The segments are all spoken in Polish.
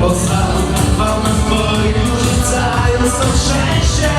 Bo sam wam boju rzucając to szczęście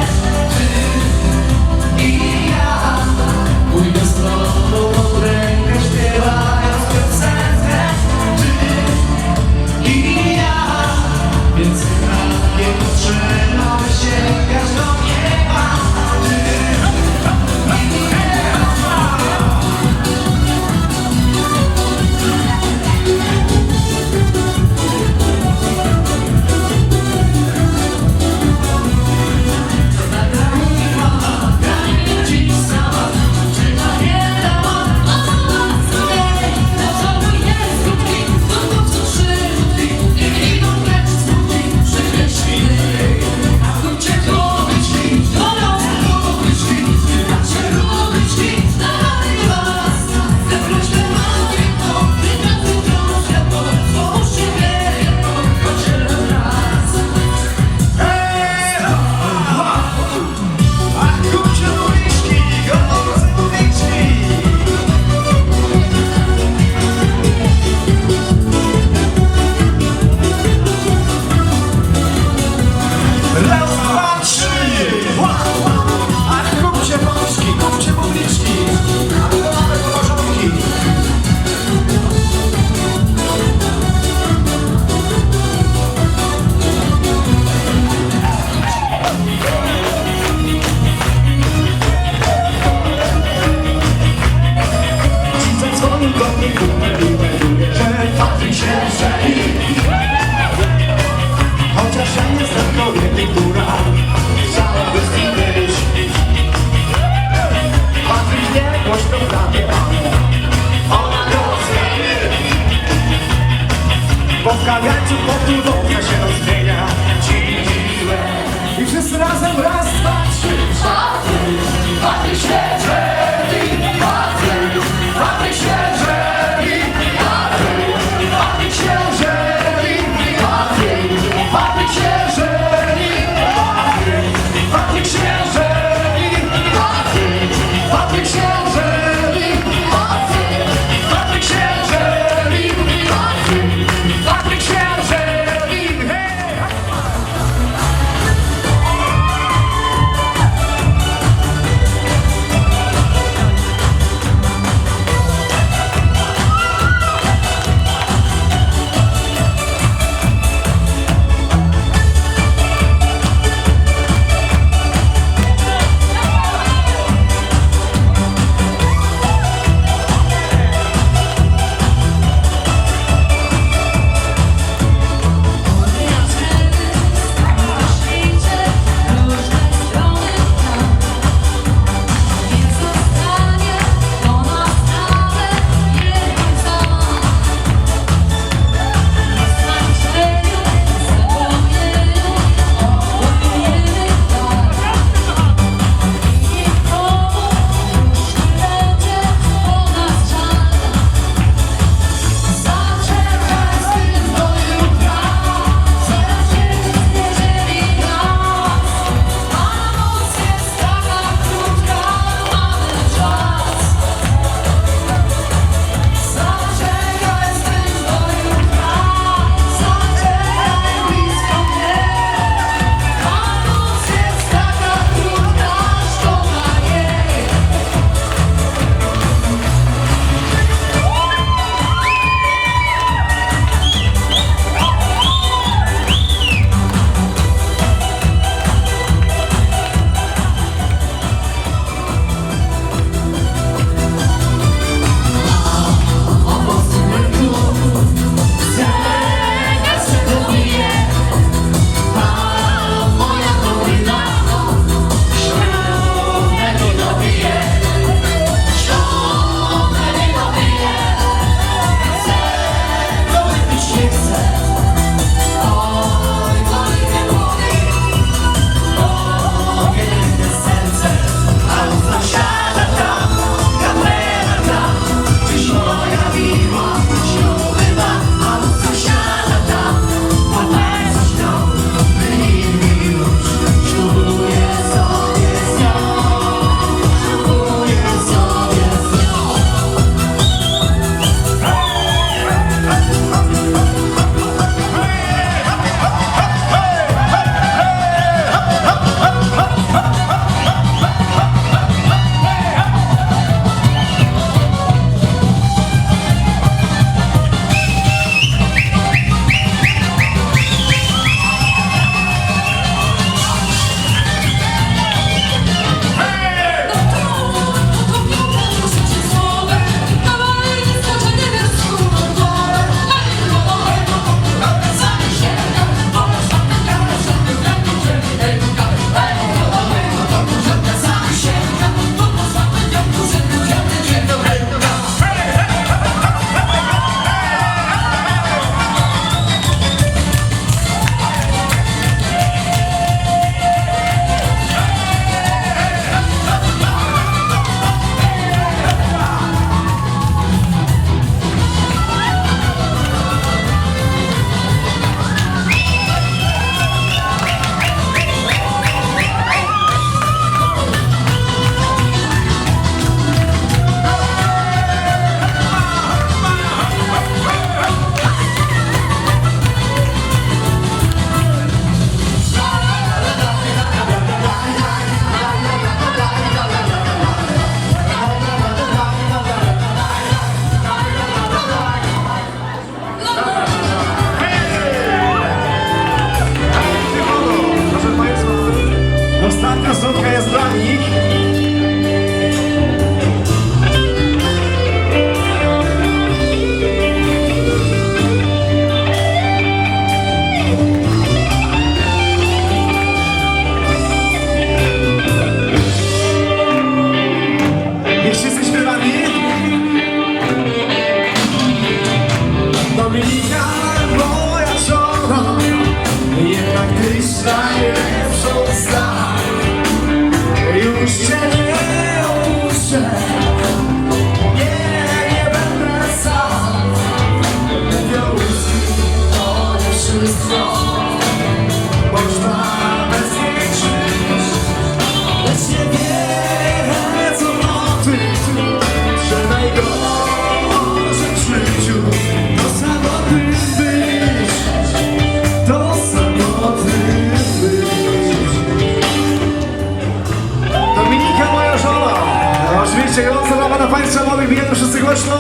Oczywiście gorąca brawa dla Państwa młodych biletów, wszyscy głośno!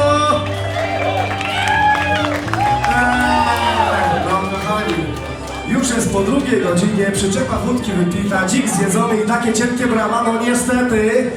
Tak, Już jest po drugiej godzinie, przyczepa wódki wypita, dzik zjedzony i takie cienkie brama, no niestety